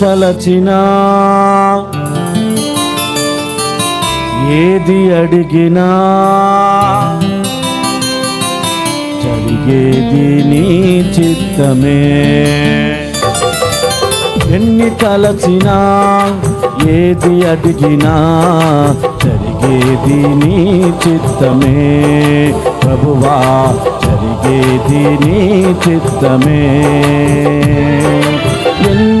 తలచినా ఏది అడిగినా జరిగేది నీ చిత్తమే. ఎన్ని తలచినా ఏది అడిగినా జరిగేది నీ చిత్తమే. ప్రభువా జరిగేది నీ చిత్తమే. ఎన్ని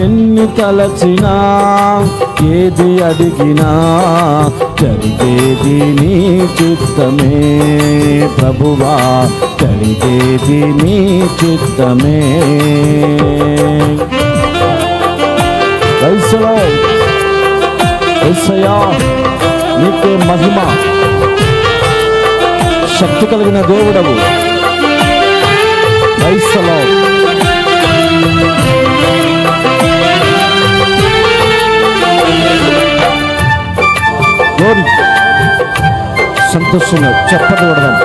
ఎన్ని తలచినా ఏది అడిగినా జరిగేది నీ చిత్తమే ప్రభువా జరిగేది నీ చిత్తమే. క్రైస్తలో నీకే మహిమ. శక్తి కలిగిన దేవుడవు. క్రైస్తలో గోరి సంతోషంగా చెప్పండి కొడదాం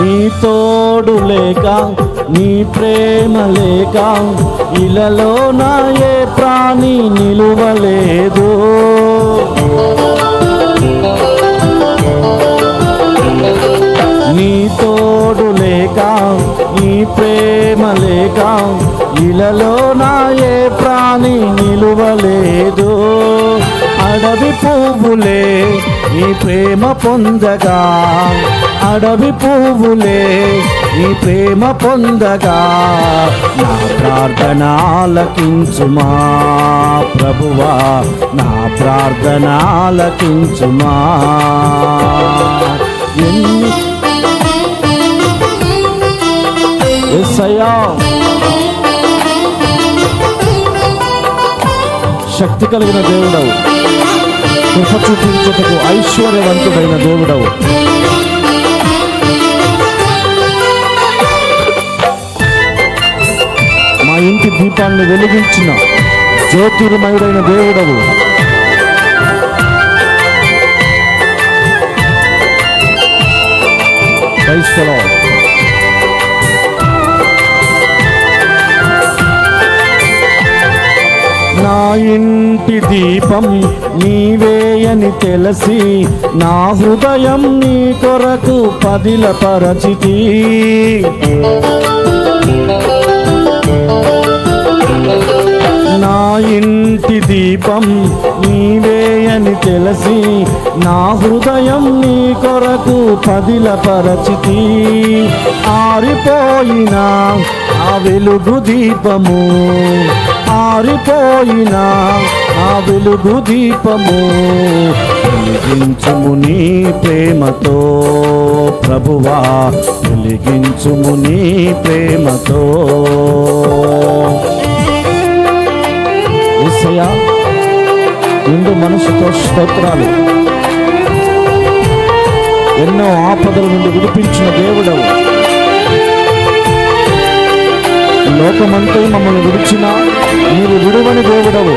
నీ తోడు లేక నీ ప్రేమ లేక ఇలలో నా ఏ ప్రాణి నిలువలేదు. నీళ్ళలో నా ఏ ప్రాణి నిలువలేదు. అడవి పువ్వులే నీ ప్రేమ పొందగా. అడవి పువ్వులే నీ ప్రేమ పొందగా. నా ప్రార్థనాలకించుమా ప్రభువా నా ప్రార్థనాలకించుమా. ఆలకించుమా ఎన్ని యేసయ్యా శక్తి కలిగిన దేవుడవు. కృప చూపించటకు ఐశ్వర్యవంతుడైన దేవుడవు. మా ఇంటి దీపాన్ని వెలిగించిన జ్యోతిర్మయుడైన దేవుడవు. క్రైస్తలో ఇంటి దీపం నీవేయని తెలిసి నా హృదయం నీ కొరకు పదిల పరచితి. నా ఇంటి దీపం నీవేయని తెలిసి నా హృదయం నీ కొరకు పదిల పరచితి. ఆరిపోయిన ఆ వెలుగు దీపము ఆరిపోయిన ఆ వెలుగు దీపము వెలిగించుము నీ ప్రేమతో ప్రభువా వెలిగించుము నీ ప్రేమతో. ఇసయా నిండు మనసుతో స్తోత్రాలు. ఎన్నో ఆపదల నుండి విడిపించిన దేవుడవు. లోకమంతా మమ్మల్ని విడిచిన నీవు విడువని దేవుడవు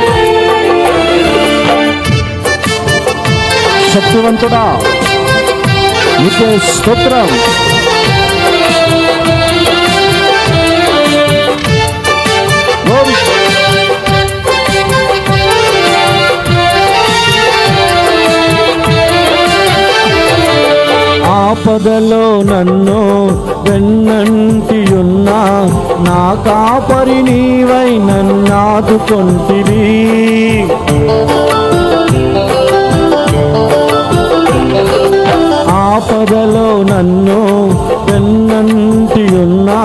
శక్తివంతుడా నీకే స్తోత్రం Glory. ఆపదలో నన్ను వెన్నంటియున్నా నా కాపరి నీవై నన్నాదుకొంటివి ఆపదలో నన్ను వెన్నంటియున్నా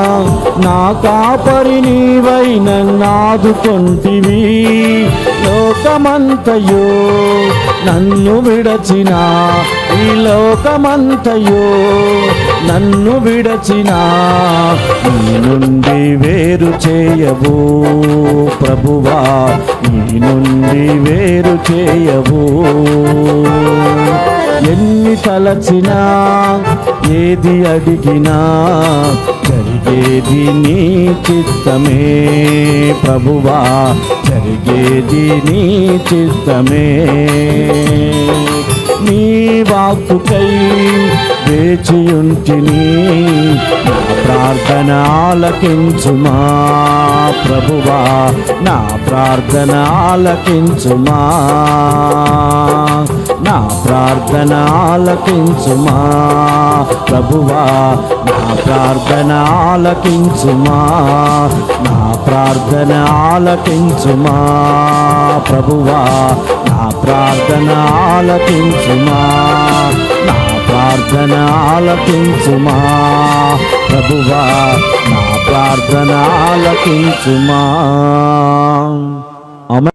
నా కాపరి నీవై నన్నాదుకొంటివి లోకమంతయు నన్ను విడచిన ఈ లోకమంతయు నన్ను విడచిన నీ నుండి వేరు చేయవు ప్రభువా నీ నుండి వేరు చేయవు. ఎన్ని తలచినా ఏది అడిగినా జరిగేది నీ చిత్తమే ప్రభువా జరిగేది నీ చిత్తమే. నీ వాక్కుకై వేచియుంటిని నా ప్రార్థన ఆలకించుమా ప్రభువా నా ప్రార్థన ఆలకించుమా. నా ప్రార్థన ఆలకించుమా ప్రభువా నా ప్రార్థన ఆలకించుమా నా ప్రార్థన ఆలకించుమా ప్రభువా నా ప్రార్థన ఆలకించుమా నా ప్రార్థన ఆలకించుమా ప్రభువా నా ప్రార్థన ఆలకించుమా